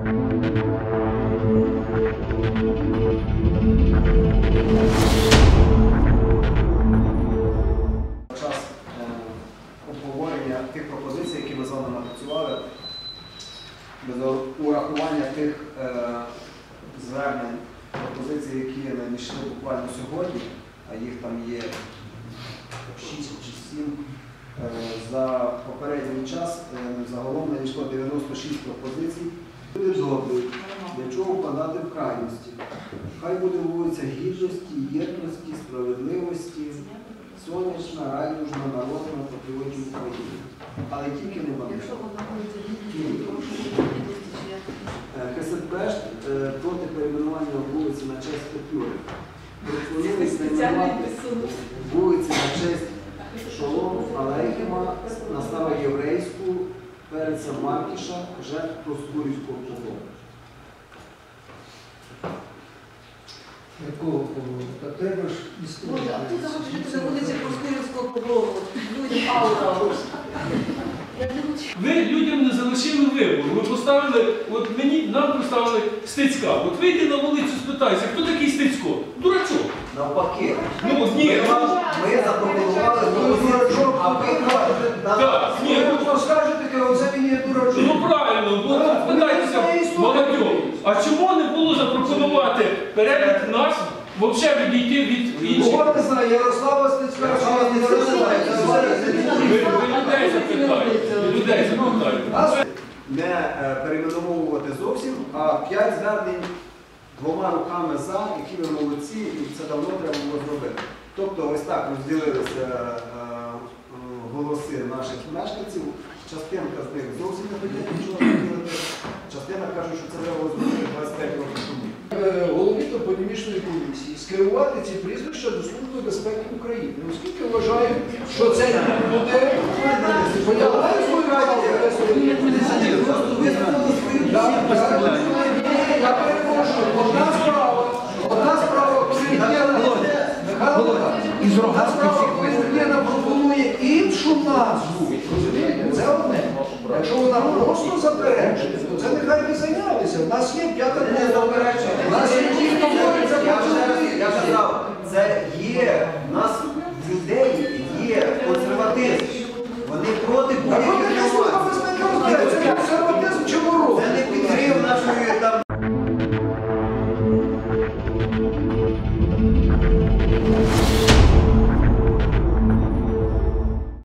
час е, обговорення тих пропозицій, які ми з вами напрацювали, без урахування тих е, звернень, пропозицій, які надійшли буквально сьогодні, а їх там є 6 чи 7. Е, За попередній час загалом надійшло 96 пропозицій. Люди добрі, для чого впадати в крайності? Хай буде вулиця гідності, єдності, справедливості, сонячна, райдужна, народна, патріотів України. Але тільки не чи як? Хесетбешт е, проти перейменування вулиці на честь Петлюри. Пропонує перейменувати вулиці на честь Шолому Алейхема, на староєврейську, Переца Маркіша, жертв Проскурівського полону. Якого полону? Та треба ж а тут історію. захочете на вулиці Проскурівського побору, людям аура. Ви людям не залишили вибору. Ви поставили, от мені нам поставили стецька. От вийди на вулицю, спитайся, хто такий стецько? Дурачок. Навпаки. Ну от ні, Ми вам- Ми запропонували дурачок, а ви кажете, Так, ні, Ні, ну, ви скажете, оце він є дурачок. ну правильно, ну Так, спитайтеся, це історія. молодь. А чому не було запропонувати нас, взагалі відійти від інших? Не знаю, Ярослава Стецька, що не Ви, ви людей запитаєте, людей запитаєте. не е, перейменовувати зовсім, а п'ять звернень двома руками за, які ви молодці, і це давно треба було зробити. Тобто ось так розділилися голоси наших мешканців. Частинка з них зовсім не хотять нічого робити, частина каже, що це треба зробити 25 років тому. Е, голові топонімічної комісії скерувати ці прізвища до Служби безпеки України, оскільки вважаю, що це свою Я перепрошую, одна справа, одна справа, коли Євгена Михайло, одна справа, пропонує іншу назву. Це одне. Якщо вона просто заперечує, то це нехай не зайнялися. У нас є п'ята група. У нас є ті, хто бореться проти Я казав, це є. У нас людей є консерватизм. Вони проти будь